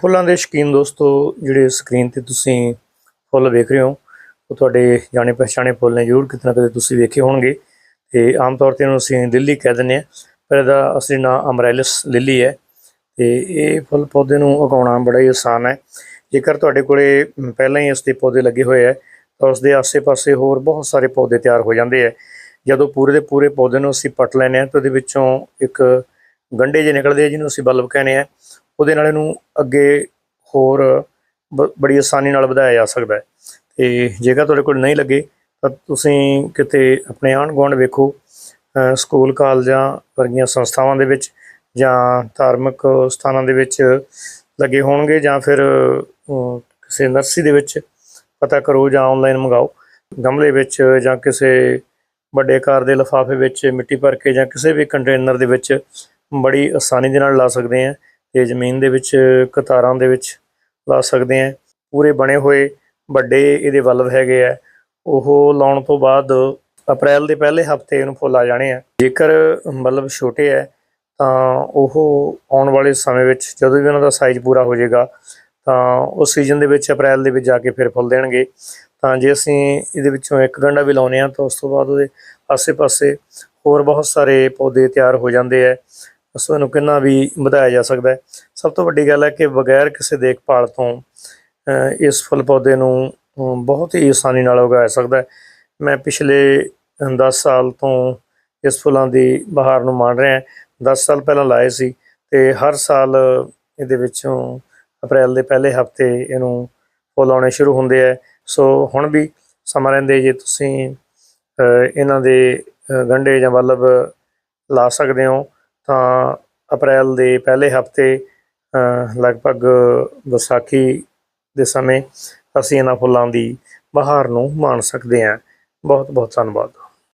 ਫੁੱਲਾਂ ਦੇ ਸ਼ੌਕੀਨ ਦੋਸਤੋ, ਜਿਹੜੇ ਸਕਰੀਨ ਤੇ ਤੁਸੀਂ ਫੁੱਲ ਵੇਖ ਰਹੇ ਹੋ, ਉਹ ਤੁਹਾਡੇ ਜਾਣੇ ਪਛਾਣੇ ਫੁੱਲ ਨੇ, ਜ਼ਰੂਰ ਕਿਤੇ ਨਾ ਕਿਤੇ ਤੁਸੀਂ ਵੇਖੇ ਹੋਣਗੇ। ਤੇ ਆਮ ਤੌਰ ਤੇ ਇਹਨੂੰ ਅਸੀਂ ਦਿੱਲੀ ਕਹਿ ਦਿੰਦੇ ਆ ਪਰ ਇਹਦਾ ਅਸਲੀ ਨਾਮ ਅਮਰੈਲਿਸ ਲਿਲੀ ਹੈ। ਤੇ ਇਹ ਫੁੱਲ ਪੌਦੇ ਨੂੰ ਉਗਾਉਣਾ ਬੜਾ ਹੀ ਆਸਾਨ ਹੈ। ਜੇਕਰ ਤੁਹਾਡੇ ਕੋਲੇ ਪਹਿਲਾਂ ਹੀ ਇਸ ਦੇ ਪੌਦੇ ਲੱਗੇ ਹੋਏ ਹੈ, ਤਾਂ ਉਸ ਦੇ ਆਸੇ-ਪਾਸੇ ਹੋਰ ਬਹੁਤ ਸਾਰੇ ਪੌਦੇ ਤਿਆਰ ਹੋ ਜਾਂਦੇ ਹੈ। ਜਦੋਂ ਪੂਰੇ ਦੇ ਪੂਰੇ ਪੌਦੇ ਨੂੰ ਅਸੀਂ ਪੱਟ ਲੈਨੇ ਆ ਤਾਂ ਉਹਦੇ ਵਿੱਚੋਂ ਇੱਕ ਗੰਢੇ ਜਿਹੇ ਨਿਕਲਦੇ ਆ ਜਿਹਨੂੰ ਅਸੀਂ ਬਲਬ ਕਹਿੰਦੇ ਆ ਉਹਦੇ ਨਾਲ ਇਹਨੂੰ ਅੱਗੇ ਹੋਰ ਬ- ਬੜੀ ਆਸਾਨੀ ਨਾਲ ਵਧਾਇਆ ਜਾ ਸਕਦਾ ਹੈ। ਤੇ ਜੇਕਰ ਤੁਹਾਡੇ ਕੋਲ ਨਹੀਂ ਲੱਗੇ, ਤਾਂ ਤੁਸੀਂ ਕਿਤੇ ਆਪਣੇ ਆਂਢ ਗੁਆਂਢ ਵੇਖੋ ਸਕੂਲ, ਕਾਲਜਾਂ ਵਰਗੀਆਂ ਸੰਸਥਾਵਾਂ ਦੇ ਵਿੱਚ ਜਾਂ ਧਾਰਮਿਕ ਸਥਾਨਾਂ ਦੇ ਵਿੱਚ ਲੱਗੇ ਹੋਣਗੇ ਜਾਂ ਫਿਰ ਕਿਸੇ ਨਰਸਰੀ ਦੇ ਵਿੱਚ ਪਤਾ ਕਰੋ ਜਾਂ ਆਨਲਾਈਨ ਮੰਗਾਓ। ਗਮਲੇ ਵਿੱਚ ਜਾਂ ਕਿਸੇ ਵੱਡੇ ਕਾਰ ਦੇ ਲਿਫਾਫੇ ਵਿੱਚ ਮਿੱਟੀ ਭਰ ਕੇ ਜਾਂ ਕਿਸੇ ਵੀ ਕੰਟੇਨਰ ਦੇ ਵਿੱਚ ਬੜੀ ਆਸਾਨੀ ਦੇ ਨਾਲ ਲਾ ਸਕਦੇ ਆ। ਤੇ ਜ਼ਮੀਨ ਦੇ ਵਿੱਚ, ਕਤਾਰਾਂ ਦੇ ਵਿੱਚ ਲਾ ਸਕਦੇ ਆ ਪੂਰੇ ਬਣੇ ਹੋਏ ਵੱਡੇ ਇਹਦੇ ਬਲਬ ਹੈਗੇ ਆ। ਉਹ ਲਾਉਣ ਤੋਂ ਬਾਅਦ ਅਪ੍ਰੈਲ ਦੇ ਪਹਿਲੇ ਹਫ਼ਤੇ ਇਹਨੂੰ ਫੁੱਲ ਆ ਜਾਣੇ ਆ। ਜੇਕਰ ਬਲਬ ਛੋਟੇ ਆ, ਤਾਂ ਉਹ ਆਉਣ ਵਾਲੇ ਸਮੇਂ ਵਿੱਚ ਜਦੋਂ ਵੀ ਉਹਨਾਂ ਦਾ ਸਾਈਜ਼ ਪੂਰਾ ਹੋ ਜਾਏਗਾ, ਤਾਂ ਉਸ ਸੀਜ਼ਨ ਦੇ ਵਿੱਚ ਅਪ੍ਰੈਲ ਦੇ ਵਿੱਚ ਜਾ ਕੇ ਫਿਰ ਫੁੱਲ ਦੇਣਗੇ। ਤਾਂ ਜੇ ਅਸੀਂ ਇਹਦੇ ਵਿੱਚੋਂ ਇੱਕ ਗੰਢਾ ਵੀ ਲਾਉਨੇ ਆ, ਤਾਂ ਉਸ ਤੋਂ ਬਾਅਦ ਉਹਦੇ ਆਸੇ-ਪਾਸੇ ਹੋਰ ਬਹੁਤ ਸਾਰੇ ਪੌਦੇ ਤਿਆਰ ਹੋ ਜਾਂਦੇ ਆ। ਉਸ ਨੂੰ ਕਿੰਨਾ ਵੀ ਵਧਾਇਆ ਜਾ ਸਕਦਾ ਹੈ। ਸਭ ਤੋਂ ਵੱਡੀ ਗੱਲ ਹੈ ਕਿ ਬਗੈਰ ਕਿਸੇ ਦੇਖਭਾਲ ਤੋਂ ਇਸ ਫੁੱਲ ਪੌਦੇ ਨੂੰ ਬਹੁਤ ਹੀ ਆਸਾਨੀ ਨਾਲ ਉਗਾਇਆ ਸਕਦਾ ਹੈ। ਮੈਂ ਪਿਛਲੇ 10 ਸਾਲ ਤੋਂ ਇਸ ਫੁੱਲਾਂ ਦੀ ਬਹਾਰ ਨੂੰ ਮਾਣ ਰਿਹਾ 10 ਸਾਲ ਪਹਿਲਾਂ ਲਾਏ ਸੀ ਤੇ ਹਰ ਸਾਲ ਇਹਦੇ ਵਿੱਚੋਂ ਅਪ੍ਰੈਲ ਦੇ ਪਹਿਲੇ ਹਫ਼ਤੇ ਇਹਨੂੰ ਫੁੱਲ ਆਉਣੇ ਸ਼ੁਰੂ ਹੁੰਦੇ ਆ ਸੋ ਹੁਣ ਵੀ ਸਮਾਂ ਰਹਿੰਦੇ ਜੇ ਤੁਸੀਂ ਇਹਨਾਂ ਦੇ ਅ, ਗੰਢੇ ਜਾਂ ਬਲਬ ਲਾ ਸਕਦੇ ਹੋ ਤਾਂ ਅਪ੍ਰੈਲ ਦੇ ਪਹਿਲੇ ਹਫ਼ਤੇ ਲਗਭਗ ਵਿਸਾਖੀ ਦੇ ਸਮੇਂ ਅਸੀਂ ਇਹਨਾਂ ਫੁੱਲਾਂ ਦੀ ਬਹਾਰ ਨੂੰ ਮਾਣ ਸਕਦੇ ਹਾਂ। ਬਹੁਤ ਬਹੁਤ ਧੰਨਵਾਦ।